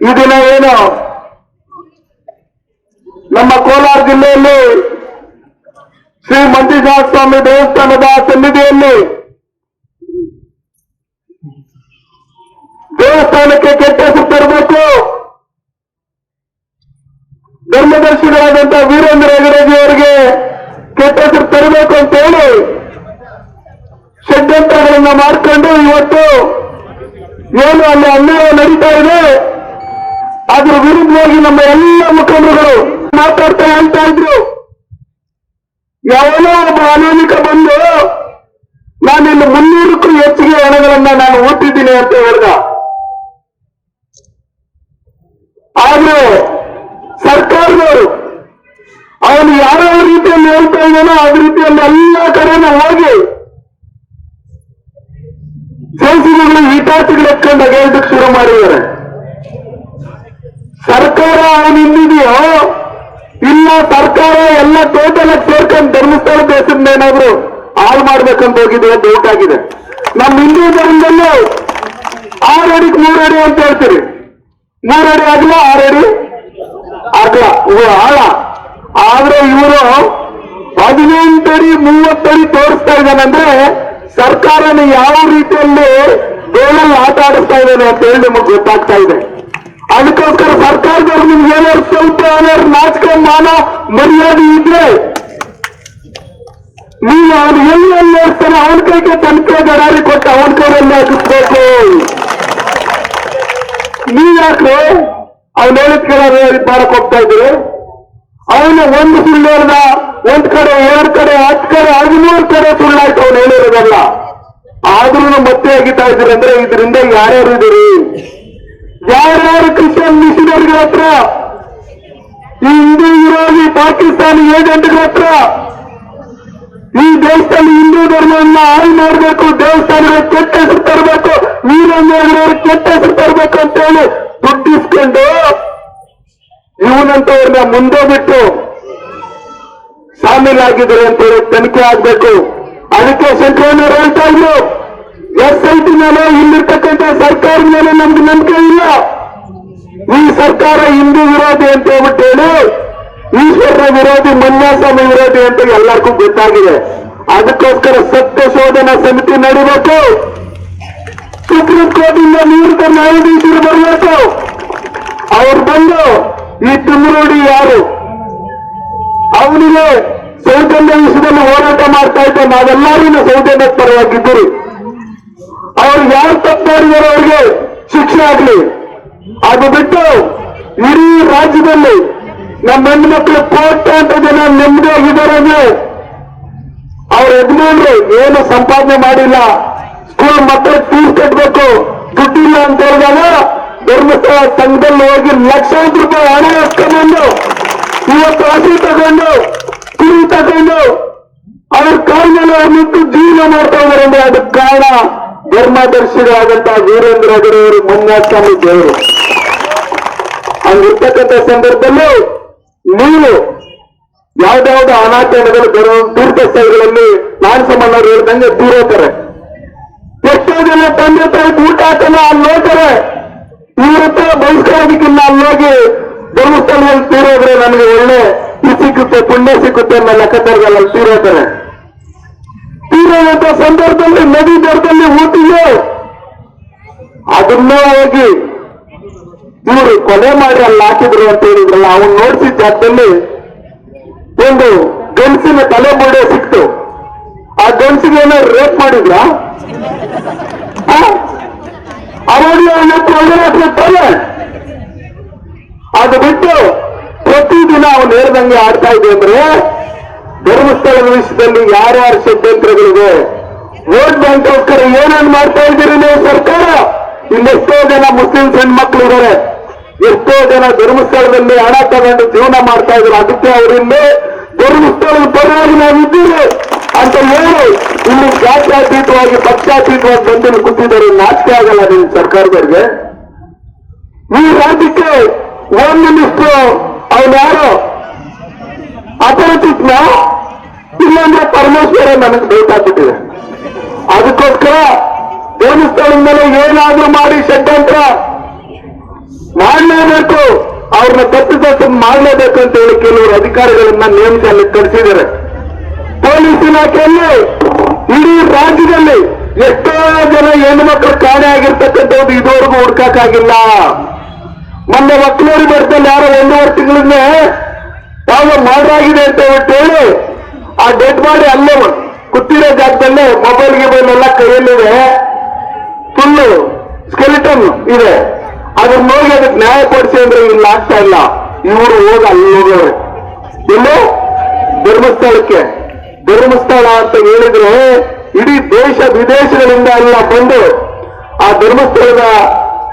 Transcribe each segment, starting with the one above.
ಈ ದಿನ ಏನು? ನಮ್ಮ ಕೋಲಾರ ಜಿಲ್ಲೆಯಲ್ಲಿ ಶ್ರೀ ಮಂಜುನಾಥ ಸ್ವಾಮಿ ದೇವಸ್ಥಾನದ ಸನ್ನಿಧಿಯಲ್ಲಿ ದೇವಸ್ಥಾನಕ್ಕೆ ಕೆಟ್ಟ ತರಬೇಕು. ಧರ್ಮದರ್ಶಿಗಳಾದಂತ ವೀರೇಂದ್ರ ಹೆಗಡೆಜಿ ಕೆಟ್ಟ ಹೆಸರು ತರಬೇಕು ಅಂತ ಹೇಳಿ ಷಡ್ಯಂತ್ರಗಳನ್ನ ಮಾಡ್ಕೊಂಡು ಇವತ್ತು ಏನು ಅಲ್ಲಿ ಅನ್ಯಾಯ ನಡೀತಾ ಇದೆ. ಅದ್ರ ವಿರುದ್ಧವಾಗಿ ನಮ್ಮ ಎಲ್ಲ ಮುಖಂಡರುಗಳು ಮಾತಾಡ್ತಾ ಹೇಳ್ತಾ ಇದ್ರು. ಯಾವನೋ ಒಬ್ಬ ಅನಾಮಿಕ ಬಂದು, ನಾನಿನ್ನು ಮುನ್ನೂರಕ್ಕೂ ಹೆಚ್ಚಿಗೆ ಹಣಗಳನ್ನ ನಾನು ಓದ್ತಿದ್ದೀನಿ ಅಂತ ಹೇಳ್ದ. ಆದ್ರೆ ಸರ್ಕಾರದವರು, ಅವನು ಯಾವ ರೀತಿಯಲ್ಲಿ ಹೇಳ್ತಾ ಇದ್ದಾನೋ ಅದ ರೀತಿಯಲ್ಲಿ ಎಲ್ಲ ಕಡೆನೂ ಹೋಗಿ ಸಂಸದರು ವಿದ್ಯಾರ್ಥಿಗಳು ಎತ್ಕೊಂಡಾಗ ಹೇಳಕ್ ಶುರು ಮಾಡಿದ್ದಾರೆ ಸರ್ಕಾರ ಅವನು ಹಿಂದಿದೆಯೋ ಇಲ್ಲ ಸರ್ಕಾರ ಎಲ್ಲ ಟೋಟಲ್ ಆಗಿ ಸೇರ್ಕೊಂಡು ಧರ್ಮಸ್ಥಳದ ಹೆಸರಿಂದ ಏನಾದ್ರು ಹಾಳು ಮಾಡ್ಬೇಕಂತ ಹೋಗಿದೆ ಡೌಟ್ ಆಗಿದೆ. ನಮ್ಮ ಹಿಂದೂ ಧರ್ಮದಲ್ಲೂ ಆರು ಅಡಿಗೆ ಮೂರು ಅಡಿ ಅಂತ ಹೇಳ್ತೀರಿ. ಮೂರು ಅಡಿ ಆಗಲ್ಲ ಆರು ಅಡಿ ಇವು ಆಳ ಆದ್ರೆ ಇವರು ಹದಿನೆಂಟು ಅಡಿ ಮೂವತ್ತಡಿ ತೋರಿಸ್ತಾ ಇದ್ದಾನಂದ್ರೆ ಸರ್ಕಾರನ ಯಾವ ರೀತಿಯಲ್ಲಿ ಗೋಳಲ್ಲಿ ಆಟ ಆಡಿಸ್ತಾ ಇದ್ದಾನೆ ಅಂತ ಹೇಳಿ ನಮಗೆ ಗೊತ್ತಾಗ್ತಾ ಇದೆ. ಅದಕ್ಕೋಸ್ಕರ ಸರ್ಕಾರದವ್ರು ನಿಮ್ಗೆ ಏನಾದ್ರು ಸ್ವಲ್ಪ ಏನಾದ್ರು ನಾಚಿಕೆ, ಮಾನ, ಮರ್ಯಾದೆ ಇದ್ರೆ ಅವನು ಎಲ್ಲಿ ಎಲ್ಲಿ ಇರ್ತಾನೆ ಅವನ ಕೈಗೆ ತನಿಖೆ ಗಡಾರಿ ಕೊಟ್ಟು ಅವನ ಕೈಯಲ್ಲಿ ಹಾಕಿಸ್ಬೇಕು. ನೀವ್ ಯಾಕೆ ಅವನ ಹೇಳಿದ ಮಾಡಕ್ ಹೋಗ್ತಾ ಇದ್ರು ಅವನು ಒಂದು ಸುಳ್ಳು ಅಲ್ಲ ಒಂದ್ ಕಡೆ, ಎರಡ್ ಕಡೆ, ಹತ್ತು ಕಡೆ, ಹದಿಮೂರು ಕಡೆ ಸುಳ್ಳಾಯ್ತು ಅವನು ಹೇಳಿರೋದಲ್ಲ. ಆದ್ರೂ ಮತ್ತೆ ಆಗಿತಾ ಇದ್ರು ಅಂದ್ರೆ ಇದರಿಂದ ಯಾರ್ಯಾರು ಇದ್ದೀರಿ? ಯಾರ್ಯಾರು ಕ್ರಿಶ್ಚಿಯನ್ ಮಿಷನರಿಗಳ ಹತ್ರ? ಈ ಹಿಂದೂ ವಿರೋಧಿ ಪಾಕಿಸ್ತಾನಿ ಏಜೆಂಟ್ಗಳ ಹತ್ರ? ಈ ದೇಶದಲ್ಲಿ ಹಿಂದೂ ಧರ್ಮವನ್ನು ಹಾಳು ಮಾಡಬೇಕು ದೇವಸ್ಥಾನಗಳ ಕೆಟ್ಟ ಹೆಸರು ತರಬೇಕು ಕೆಟ್ಟ ಹೆಸರು ತರಬೇಕು ಅಂತ ಹೇಳಿ ದುಡ್ಡಿಸ್ಕೊಂಡು ಇವನಂತವ್ರನ್ನ ಮುಂದೆ ಬಿಟ್ಟು ಶಾಮೀಲಾಗಿದ್ದಾರೆ ಅಂತ ಹೇಳಿ ತನಿಖೆ ಆಗ್ಬೇಕು. ಅದಕ್ಕೆ ಶಂಕರಣ್ಣವ್ರು ಹೇಳ್ತಾ ಇದ್ರು. ಎಸ್ ಐ ಟಿ ಮೇಲೆ ಇಲ್ಲಿರ್ತಕ್ಕಂಥ ಸರ್ಕಾರದ ಮೇಲೆ ನಮ್ಗೆ ನಂಬಿಕೆ ಇಲ್ಲ. ಈ ಸರ್ಕಾರ ಹಿಂದೂ ವಿರೋಧಿ ಅಂತ ಹೇಳ್ಬಿಟ್ಟು ಹೇಳಿ ಈಶ್ವರನ ವಿರೋಧಿ ಮನ್ಯಾಸ್ವಾಮಿ ವಿರೋಧಿ ಅಂತ ಎಲ್ಲರಿಗೂ ಗೊತ್ತಾಗಿದೆ. ಅದಕ್ಕೋಸ್ಕರ ಸತ್ಯ ಶೋಧನಾ ಸಮಿತಿ ನಡೀಬೇಕು. ಸುಪ್ರೀಂ ಕೋರ್ಟಿಂದ ನಿವೃತ್ತ ನ್ಯಾಯಾಧೀಶರು ಬರಬೇಕು. ಅವ್ರು ಬಂದು ಈ ತಿಮ್ಮರೋಡಿ ಯಾರು? ಅವನಿಗೆ ಸೌಜನ್ಯ ವಿಷಯದಲ್ಲಿ ಹೋರಾಟ ಮಾಡ್ತಾ ಇದ್ದ ನಾವೆಲ್ಲರೂ ಸೌಜನ್ಯ ಪರವಾಗಿದ್ದೀರಿ. ಅವ್ರು ಯಾರು ತಪ್ಪು ಮಾಡಿದಾರೋ ಅವ್ರಿಗೆ ಶಿಕ್ಷೆ ಆಗ್ಲಿ. ಅದು ಬಿಟ್ಟು ಇಡೀ ರಾಜ್ಯದಲ್ಲಿ ನಮ್ಮ ಹೆಣ್ಣು ಮಕ್ಕಳು ಕೋಟ ಅಂತ ಜನ ನೆಮ್ಮದಿಯಾಗಿದ್ದಾರೆ ನೀವು. ಅವ್ರ ಯಜಮಾನ್ರು ಏನು ಸಂಪಾದನೆ ಮಾಡಿಲ್ಲ. ಸ್ಕೂಲ್ ಮಕ್ಕಳಿಗೆ ಫೀಸ್ ಕಟ್ಟಬೇಕು ದುಡ್ಡಿಲ್ಲ ಅಂತ ಹೇಳಿದಾಗ ಧರ್ಮಸ್ಥಳ ಸಂಘದಲ್ಲಿ ಹೋಗಿ ಲಕ್ಷಾಂತರ ರೂಪಾಯಿ ಹಣ ಎತ್ಕೊಂಡು ಇವತ್ತು ಹಸಿ ತಗೊಂಡು, ಕುರಿ ತಗೊಂಡು ಅವ್ರ ಕಾಲ ಅವ್ರು ನಿಂತು ಜೀವನ ಮಾಡ್ತಾ ಇದ್ದಾರೆ ಅಂದ್ರೆ ಅದಕ್ಕೆ ಕಾರಣ ಧರ್ಮದರ್ಶಿಗಳಾದಂತಹ ವೀರೇಂದ್ರ ಹೆಗಡೆಯವರು ಮುನ್ನಾಸ್ವಾಮಿ ದೇವರು ಹಂಗಿರ್ತಕ್ಕಂಥ ಸಂದರ್ಭದಲ್ಲಿ ನೀವು ಯಾವ್ದಾವ್ದು ಅನಾಚರಣೆಗಳು ಬರೋ ತೀರ್ಥಸ್ಥಳಗಳಲ್ಲಿ ನಾನ್ ಸಮಾನವ್ರು ಹೇಳ್ದಂಗೆ ದೂರ ಹೋಗ್ತಾರೆ. ಎಷ್ಟೋ ಜನ ತಂದೆ ತಾಯಿ ಊಟ ಹಾಕಲ್ಲ, ಅಲ್ಲಿ ಹೋಗ್ತಾರೆ. ಇವ್ರ ಹತ್ರ ಬಯಸ್ಕೊಳ್ಳೋದಕ್ಕಿಲ್ಲ, ಅಲ್ಲಿ ಹೋಗಿ ಧರ್ಮಸ್ಥಳದಲ್ಲಿ ತೀರೋದ್ರೆ ನನಗೆ ಒಳ್ಳೆ ಇದು ಸಿಕ್ಕುತ್ತೆ, ಪುಣ್ಯ ಸಿಕ್ಕುತ್ತೆ ಅನ್ನೋ ಲೆಕ್ಕದಲ್ಲಿ ಅಲ್ಲಿ ತೀರೋತಾರೆ ತೀರೋದಂತ ಸಂದರ್ಭದಲ್ಲಿ, ನದಿ ದರದಲ್ಲಿ ಊಟಿಗೆ ಅದನ್ನ ಹೋಗಿ ಇವರು ಕೊಲೆ ಮಾಡಿ ಅಲ್ಲಿ ಹಾಕಿದ್ರು ಅಂತ ಹೇಳಿದ್ರಲ್ಲ, ಅವನು ನೋಡಿಸಿದ ಜಾಗದಲ್ಲಿ ಒಂದು ಗಂಡಸಿನ ತಲೆ ಬುಡೆ ಸಿಕ್ತು. ಆ ಗಂಡಸಿಗೆ ರೇಪ್ ಮಾಡಿದ್ರ ಅವಾಗ ತಲೆ ಅದು ಬಿಟ್ಟು ಪ್ರತಿದಿನ ಅವನು ಹೇಳ್ದಂಗೆ ಆಡ್ತಾ ಇದೆ ಅಂದ್ರೆ ಧರ್ಮಸ್ಥಳದ ವಿಷಯದಲ್ಲಿ ಯಾರ್ಯಾರು ಷಡ್ಯಂತ್ರಗಳಿವೆ ವೋಟ್ ಬ್ಯಾಂಕ್ಗೋಸ್ಕರ ಏನೇನ್ ಮಾಡ್ತಾ ಇದ್ದೀರಿ ನೀವು ಸರ್ಕಾರ? ಇನ್ನೆಷ್ಟೋ ಜನ ಮುಸ್ಲಿಂ ಹೆಣ್ಮಕ್ಳು ಇದ್ದಾರೆ. ಎಷ್ಟೋ ಜನ ಧರ್ಮಸ್ಥಳದಲ್ಲಿ ಹಣ ತಗೊಂಡು ಜೀವನ ಮಾಡ್ತಾ ಇದ್ದಾರೆ ಅದಕ್ಕೆ ಅವರಿಂದ ಧರ್ಮಸ್ಥಳದ ಪರವಾಗಿ ನಾವು ಇದ್ದೀವಿ ಅಂತ ಹೇಳಿ ಇಲ್ಲಿ ಜಾತ್ಯಾತೀತವಾಗಿ, ಪಕ್ಷಾತೀತವಾಗಿ ಬಂದು ಕೂತಿದ್ದಾರೆ. ನಾಚಿಕೆ ಆಗಲ್ಲ ನಿಮ್ಮ ಸರ್ಕಾರದವ್ರಿಗೆ. ಈ ರಾಜ್ಯಕ್ಕೆ ಹೋಮ್ ಮಿನಿಸ್ಟರ್ ಅವನು ಯಾರು? ಅಪರಿಚಿತ್ನ? ಇಲ್ಲಾಂದ್ರೆ ಪರಮೇಶ್ವರ ನನಗೆ ಬೇಕಾಗ್ಬಿಟ್ಟಿದೆ. ಅದಕ್ಕೋಸ್ಕರ ದೇವಸ್ಥಾನದ ಮೇಲೆ ಏನಾದ್ರೂ ಮಾಡಿ ಷಡ್ಯಂತ್ರ. ಮಾಡಲೇಬೇಕು ಅವ್ರನ್ನ ತಪ್ಪಿತಸ್ಥ ಮಾಡಲೇಬೇಕು ಅಂತ ಹೇಳಿ ಕೆಲವರು ಅಧಿಕಾರಿಗಳನ್ನ ನೇಮಿಸಿ ಅಲ್ಲಿ ಕಳಿಸಿದ್ದಾರೆ. ಪೊಲೀಸ್ ಇಲಾಖೆಯಲ್ಲಿ ಇಡೀ ರಾಜ್ಯದಲ್ಲಿ ಎಷ್ಟೋ ಜನ ಹೆಣ್ಣು ಮಕ್ಕಳು ಕಾಣೆ ಆಗಿರ್ತಕ್ಕಂಥದ್ದು ಇದುವರೆಗೂ ಹುಡ್ಕಕ್ಕಾಗಿಲ್ಲ ಮೊನ್ನೆ ಮಕ್ಕಳೂರಿ ಬರ್ತಲ್ಲಿ ಯಾರೋ ಒಂದೂವರೆ ತಿಂಗಳಿಂದ ಯಾವ ಮಾಡಾಗಿದೆ ಅಂತ ಹೇಳಿ ಆ ಡೆಡ್ ಬಾಡಿ ಅಲ್ಲೇ ಕುತ್ತಿರೋ ಜಾಗದಲ್ಲೇ ಮೊಬೈಲ್, ಗಿಬೈಲ್ ಎಲ್ಲ ಕೈಯಲ್ಲಿದೆ ಫುಲ್ಲು ಸ್ಕೆಲಿಟನ್ ಇದೆ. ಅದನ್ನ ಹೋಗಿ ಅದಕ್ಕೆ ನ್ಯಾಯ ಕೊಡಿಸಿ ಅಂದ್ರೆ ಇಲ್ಲಿ ಆಗ್ತಾ ಇಲ್ಲ. ಇವರು ಹೋಗ ಅಲ್ಲಿ ಹೋಗೋರು ಧರ್ಮಸ್ಥಳಕ್ಕೆ. ಧರ್ಮಸ್ಥಳ ಅಂತ ಹೇಳಿದ್ರೆ ಇಡೀ ದೇಶ ವಿದೇಶಗಳಿಂದ ಎಲ್ಲ ಬಂದು ಆ ಧರ್ಮಸ್ಥಳದ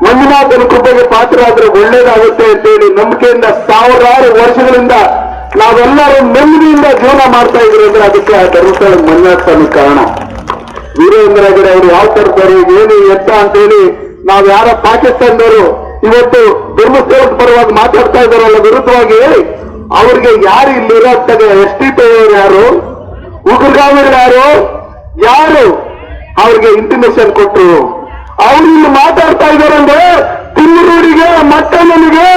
ಮಂಜುನಾಥನ ಕೃಪೆಗೆ ಪಾತ್ರರಾದ್ರೆ ಒಳ್ಳೇದಾಗುತ್ತೆ ಅಂತೇಳಿ ನಂಬಿಕೆಯಿಂದ ಸಾವಿರಾರು ವರ್ಷಗಳಿಂದ ನಾವೆಲ್ಲರೂ ನೆಮ್ಮದಿಯಿಂದ ಜೀವನ ಮಾಡ್ತಾ ಇದ್ರು ಅಂದ್ರೆ ಅದಕ್ಕೆ ಆ ಧರ್ಮಸ್ಥಳ ಮಂಜುನಾಥ ಕಾರಣ. ವೀರೇಂದ್ರ ಅವರು ಯಾವ ತರ್ತಾರೆ ಏನು ಎತ್ತ ಅಂತೇಳಿ ನಾವ್ ಯಾರ ಪಾಕಿಸ್ತಾನದವರು ಇವತ್ತು ಧರ್ಮಸ್ಥಳ ಪರವಾಗಿ ಮಾತಾಡ್ತಾ ಇದ್ದಾರಲ್ಲ, ವಿರುದ್ಧವಾಗಿ ಅವ್ರಿಗೆ ಯಾರು ಇಲ್ಲಿರೋ ಎಸ್ ಟಿ ಪಿ ಯಾರು? ಉಗ್ರಗಾಮಿಗಳು ಯಾರು? ಯಾರು? ಅವ್ರಿಗೆ ಇಂಟಿಮೇಷನ್ ಕೊಟ್ಟರು ಅವ್ರು ಇಲ್ಲಿ ಮಾತಾಡ್ತಾ ಇದಾರಂದ್ರೆ ಮತ್ತೆ ನನಗೆ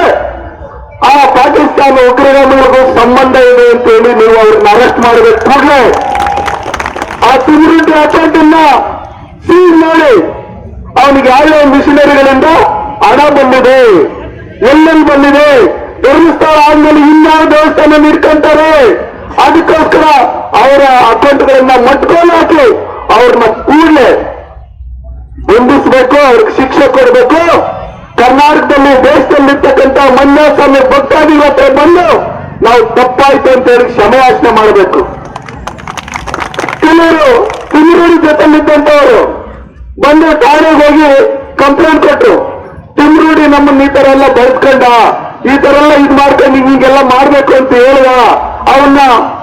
ಆ ಪಾಕಿಸ್ತಾನ ಉಗ್ರಗಾಮಿಗಳಿಗೂ ಸಂಬಂಧ ಇದೆ ಅಂತ ಹೇಳಿ ನೀವು ಅವ್ರನ್ನ ಅರೆಸ್ಟ್ ಮಾಡಬೇಕು ಕೂಡಲೇ. ಆ ಅಕೌಂಟ್ ಅನ್ನ ಸೀಲ್ ಮಾಡಿ. ಅವನಿಗೆ ಯಾವ್ಯಾವ ಮಿಷನರಿಗಳಿಂದ ಹಣ ಬಂದಿದೆ. ಎಲ್ಲೆಲ್ಲಿ ಬಂದಿದೆ? ಧರ್ಮಸ್ಥಳ ಆದ್ಮೇಲೆ ಇನ್ಯಾವ ದೇವಸ್ಥಾನ ಇಟ್ಕೊಂತಾರೆ ಅದಕ್ಕೋಸ್ಕರ ಅವರ ಅಕೌಂಟ್ಗಳನ್ನ ಮಟ್ಕೊಂಡು ಹಾಕಿ ಅವ್ರನ್ನ ಕೂಡಲೇ ಬಂಧಿಸಬೇಕು, ಅವ್ರಿಗೆ ಶಿಕ್ಷೆ ಕೊಡಬೇಕು. ಕರ್ನಾಟಕದಲ್ಲಿ ದೇಶದಲ್ಲಿರ್ತಕ್ಕಂಥ ಮನ್ಯಾಸ್ವಾಮಿ ಭಕ್ತಾದಿಗಳ ಹತ್ರ ಬಂದು ನಾವು ತಪ್ಪಾಯ್ತು ಅಂತ ಹೇಳಿ ಕ್ಷಮೆಯಾಚನೆ ಮಾಡಬೇಕು. ಕೆಲವರು ತಿಮ್ಮರೂರಿ ಜೊತೆಲಿದ್ದಂತವರು ಬಂದು ಠಾಣೆಗೆ ಹೋಗಿ ಕಂಪ್ಲೇಂಟ್ ಕೊಟ್ಟರು ತಿಮ್ಮರೂಡಿ ನಮ್ಮನ್ನ ಈ ತರ ಎಲ್ಲ ಬಳಸ್ಕೊಂಡ ಈ ತರ ಎಲ್ಲ ಇದು ಮಾಡ್ಕೊಂಡು ಹಿಂಗೆಲ್ಲ ಮಾಡ್ಬೇಕು ಅಂತ ಹೇಳುವ, ಅವನ್ನ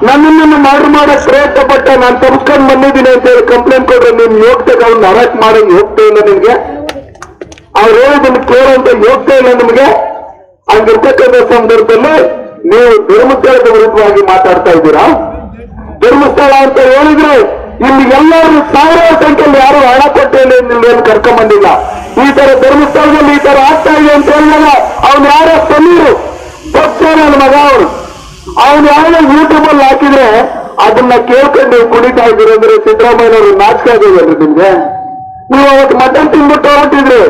ನನ್ನನ್ನು ಮಾಡ್ರು ಮಾಡಕ್ ಪ್ರಯತ್ನ ಪಟ್ಟ ನಾನು ತಪ್ಸ್ಕೊಂಡು ಬಂದಿದ್ದೀನಿ ಅಂತ ಹೇಳಿ ಕಂಪ್ಲೇಂಟ್ ಕೊಟ್ರೆ ನೀನ್ ಯೋಗ್ತಾಗ ಅವ್ನ ಅರೆಸ್ಟ್ ಮಾಡೋ ಹೋಗ್ತಾ ಇಲ್ಲ ನಿಮ್ಗೆ? ಅವ್ರು ಹೇಳಿದನ್ನು ಕೇಳುವಂತ ಯೋಗ್ಯತೆ ಇಲ್ಲ ನಿಮ್ಗೆ? ಹಂಗಿರ್ತಕ್ಕಂಥ ಸಂದರ್ಭದಲ್ಲಿ ನೀವು ಧರ್ಮಸ್ಥಳದ ವಿರುದ್ಧವಾಗಿ ಮಾತಾಡ್ತಾ ಇದ್ದೀರಾ? ಧರ್ಮಸ್ಥಳ ಅಂತ ಹೇಳಿದ್ರೆ ಇಲ್ಲಿ ಎಲ್ಲರೂ ಸಾವಿರಾರು ಸಂಖ್ಯೆಯಲ್ಲಿ ಯಾರು ಹಣ ಕೊಟ್ಟೇನೆ ಏನು ಕರ್ಕೊಂಡ್ಬಂದಿಲ್ಲ ಈ ತರ ಧರ್ಮಸ್ಥಳದಲ್ಲಿ ಈ ತರ ಆಗ್ತಾ ಇದೆ ಅಂತ ಹೇಳಿದಾಗ ಅವ್ನು ಯಾರ? ತಮೀರು ನನ್ನ ಮಗ ಅವರು ಅವ್ನು ಯಾರೋ ಯೂಟ್ಯೂಬ್ ಅಲ್ಲಿ ಹಾಕಿದ್ರೆ ಅದನ್ನ ಕೇಳ್ಕೊಂಡು ನೀವು ಕುಣಿತಾ ಇದ್ದೀರಿ ಅವರು ನಾಚಿಕೆ ಆಗಿದೆಯಲ್ರಿ ನಿಮ್ಗೆ? ನೀವು ಅವತ್ತು ಮಟನ್ ತಿಂದ್ಬಿಟ್ಟು ಹೊರಟಿದ್ರಿ.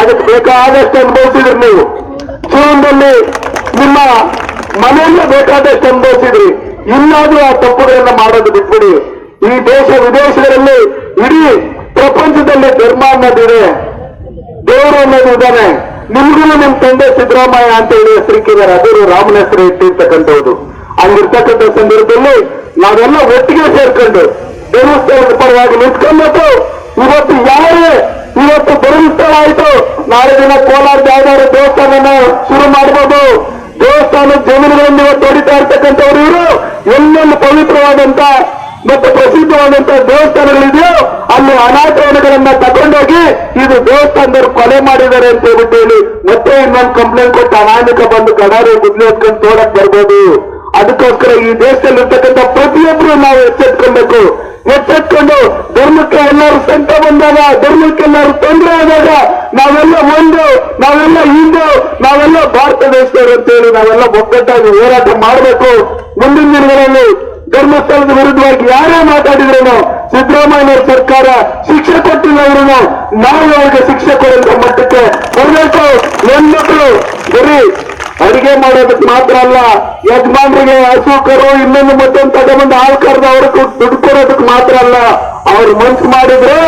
ಅದಕ್ಕೆ ಬೇಕಾದಷ್ಟು ಅನುಭವಿಸಿದ್ರಿ ನೀವು. ಜೀವನದಲ್ಲಿ ನಿಮ್ಮ ಮನೆಯಲ್ಲೇ ಬೇಕಾದಷ್ಟು ಅನುಭವಿಸಿದ್ರಿ. ಇನ್ನಾದ್ರೂ ಆ ತಪ್ಪುಗಳನ್ನ ಮಾಡೋದು ಬಿಟ್ಬಿಡಿ. ಈ ದೇಶ ವಿದೇಶಗಳಲ್ಲಿ ಇಡೀ ಪ್ರಪಂಚದಲ್ಲಿ ಧರ್ಮ ಅನ್ನೋದಿದೆ ದೇವರು ಅನ್ನೋದು ಇದ್ದಾನೆ. ನಿಮ್ಗೂ ನಿಮ್ ತಂದೆ ಸಿದ್ದರಾಮಯ್ಯ ಅಂತ ಹೇಳಿ ಹೆಸರಿಕ್ಕಿದ್ದಾರೆ ಅದೇ ರಾಮನ ಹೆಸರು ಇಟ್ಟಿರ್ತಕ್ಕಂಥವ್ರು. ಅಲ್ಲಿರ್ತಕ್ಕಂಥ ಸಂದರ್ಭದಲ್ಲಿ ನಾವೆಲ್ಲ ಒಟ್ಟಿಗೆ ಸೇರ್ಕೊಂಡು ದೇವಸ್ಥಾನದ ಪರವಾಗಿ ನಿಂತ್ಕೊಂಡ್ಬಿಟ್ಟು ಇವತ್ತು ಯಾರೇ ಇವತ್ತು ಧರ್ಮಸ್ಥಳ ಆಯ್ತು, ನಾಳೆ ದಿನ ಕೋಲಾರದ ಯಾವ್ದಾದ್ರು ದೇವಸ್ಥಾನನ ಶುರು ಮಾಡ್ಬೋದು. ದೇವಸ್ಥಾನ ಜಮೀನುಗಳನ್ನು ಇವತ್ತು ಹೊಡಿತಾ ಇರ್ತಕ್ಕಂಥವ್ರು ಇವರು. ಎಲ್ಲೆಲ್ಲಿ ಪವಿತ್ರವಾದಂತ ಮತ್ತು ಪ್ರಸಿದ್ಧವಾದಂತಹ ದೇವಸ್ಥಾನಗಳಿದೆಯೋ ಅಲ್ಲಿ ಅನಾಥರಣಗಳನ್ನ ತಗೊಂಡೋಗಿ ಇದು ದೇವಸ್ಥಾನದವ್ರು ಕೊಲೆ ಮಾಡಿದ್ದಾರೆ ಅಂತ ಹೇಳ್ಬಿಟ್ಟು ಹೇಳಿ ಮತ್ತೆ ಇನ್ನೊಂದು ಕಂಪ್ಲೇಂಟ್ ಕೊಟ್ಟು ಅನಾಮಿಕ ಬಂದು ಕಡಾರು ಗುದ್ಲಿ ಹೊತ್ಕೊಂಡು ತೋಡಕ್ ಬರ್ಬೋದು. ಅದಕ್ಕೋಸ್ಕರ ಈ ದೇಶದಲ್ಲಿ ಇರ್ತಕ್ಕಂಥ ಪ್ರತಿಯೊಬ್ಬರು ನಾವು ಎಚ್ಚೆತ್ಕೊಳ್ಬೇಕು. ಎಚ್ಚೆತ್ಕೊಂಡು ಧರ್ಮಕ್ಕೆ ಎಲ್ಲರೂ ಸಂತ ಬಂದಾಗ, ಧರ್ಮಕ್ಕೆ ಎಲ್ಲರೂ ತೊಂದರೆ ಆದಾಗ ನಾವೆಲ್ಲ ಒಂದು, ನಾವೆಲ್ಲ ಹಿಂದೂ, ನಾವೆಲ್ಲ ಭಾರತ ದೇಶದವರು ಅಂತೇಳಿ ನಾವೆಲ್ಲ ಒಗ್ಗಟ್ಟಾಗಿ ಹೋರಾಟ ಮಾಡಬೇಕು. ಮುಂದಿನ ದಿನಗಳಲ್ಲಿ ಧರ್ಮಸ್ಥಳದ ವಿರುದ್ಧವಾಗಿ ಯಾರೇ ಮಾತಾಡಿದ್ರು ಸಿದ್ದರಾಮಯ್ಯ ಸರ್ಕಾರ ಶಿಕ್ಷೆ ಇವರು ನಾವು ಅವರಿಗೆ ಶಿಕ್ಷೆ ಕೊಡುವಂತ ಮಟ್ಟಕ್ಕೆ ಬರಬೇಕು ಹೆಣ್ಮಕ್ಳು ಬರೀ ಅಡಿಗೆ ಮಾಡೋದಕ್ಕೆ ಮಾತ್ರ ಅಲ್ಲ, ಯಜಮಾನರಿಗೆ ಹಸು ಕರು ಇನ್ನೊಂದು ಮತ್ತೊಂದು ತಗೊಂಡು ಹಾಲು ಕರೆದು ದುಡ್ಡು ಕೊಡೋದಕ್ಕೆ ಮಾತ್ರ ಅಲ್ಲ. ಅವ್ರು ಮನ್ಸು ಮಾಡಿದ್ರೆ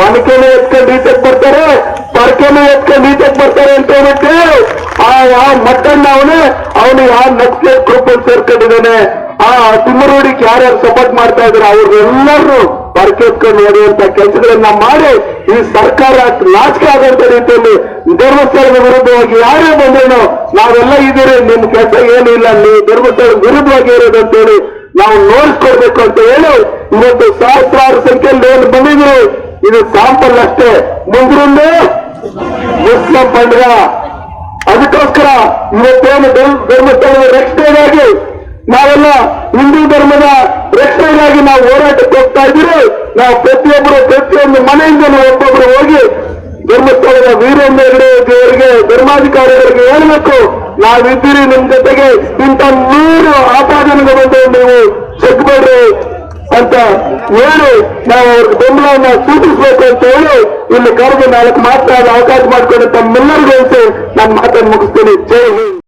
ಒನಕೆನೆ ಎತ್ಕೊಂಡು ಈಚೆಗೆ ಬರ್ತಾರೆ ಪರ್ಕೆನೂ ಎತ್ಕೊಂಡು ಈಚೆಗೆ ಬರ್ತಾರೆ ಅಂತ ಹೇಳಕ್ಕೆ ಆ ಯಾವ ಮಟ್ಟನ್ನ ಅವನು ಅವನು ಯಾವ ನಕ್ಸಲ್ ಗ್ರೂಪ್ ಸೇರ್ಕೊಂಡಿದ್ದಾನೆ ಆ ತಿಮ್ಮರೂಡಿಗೆ ಯಾರ್ಯಾರು ಸಪೋರ್ಟ್ ಮಾಡ್ತಾ ಇದ್ರೆ ಅವ್ರೆಲ್ಲರೂ ಪರ್ಕೆ ಎತ್ಕೊಂಡು ಹೊಡೆಯುವಂತ ಕೆಲಸಗಳನ್ನ ಮಾಡಿ ಈ ಸರ್ಕಾರ ನಾಚಿಕೆ ಆಗುವಂತ ರೀತಿಯಲ್ಲಿ ಧರ್ಮಸ್ಥಳದ ವಿರುದ್ಧವಾಗಿ ಯಾರೇ ಬಂದ್ರೇನು ನಾವೆಲ್ಲ ಇದ್ದೀರಿ. ನಿಮ್ ಕೆಲಸ ಏನು ಇಲ್ಲ. ನೀವು ಧರ್ಮಸ್ಥಳದ ವಿರುದ್ಧವಾಗಿ ಇರೋದಂತೇಳಿ ನಾವು ನೋಡಿಸ್ಕೊಡ್ಬೇಕು ಅಂತ ಹೇಳಿ ಇವತ್ತು ಸಹಸ್ರಾರು ಸಂಖ್ಯೆಯಲ್ಲಿ ಏನು ಬಂದಿದ್ರು ಇದು ಸ್ಯಾಂಪಲ್ ಅಷ್ಟೇ. ಮುಂದ್ರಿಂದ ಮುಸ್ಲಿಂ ಪಂಡ್ರ ಅದಕ್ಕೋಸ್ಕರ ಇವತ್ತೇನು ಧರ್ಮ- ಧರ್ಮಸ್ಥಳದ ರಕ್ಷಣೆಗಾಗಿ ನಾವೆಲ್ಲ ಹಿಂದೂ ಧರ್ಮದ ರಕ್ಷಣೆಗಾಗಿ ನಾವು ಹೋರಾಟಕ್ಕೆ ಹೋಗ್ತಾ ಇದ್ದೀರಿ. ನಾವು ಪ್ರತಿಯೊಬ್ಬರು ಪ್ರತಿಯೊಂದು ಮನೆಯಿಂದ ಒಬ್ಬೊಬ್ರು ಹೋಗಿ ಧರ್ಮಸ್ಥಳದ ವೀರೇಂದ್ರ ದೇವರಿಗೆ, ಧರ್ಮಾಧಿಕಾರಿಗಳಿಗೆ ಹೇಳಬೇಕು. ನಾವಿದ್ದೀರಿ ನಿಮ್ ಜೊತೆಗೆ. ಇಂಥ ನೂರು ಆಪಾದನೆಗೆ ಬಂದು ನೀವು ಸಿಗ್ಬೇಡ್ರಿ ಅಂತ ಹೇಳಿ ನಾವು ಅವ್ರಿಗೆ ಬೆಂಬಲವನ್ನ ಸೂಚಿಸಬೇಕು ಅಂತ ಹೇಳಿ ಇಲ್ಲಿ ಕರೆದು ನಾಲ್ಕು ಮಾತ್ರ ಅವಕಾಶ ಮಾಡಿಕೊಂಡು ತಮ್ಮೆಲ್ಲರಿಗೂ ಅಂತ ನನ್ನ ಮಾತನ್ನು ಮುಗಿಸ್ತೀನಿ. ಜೈ ಹಿಂದ್.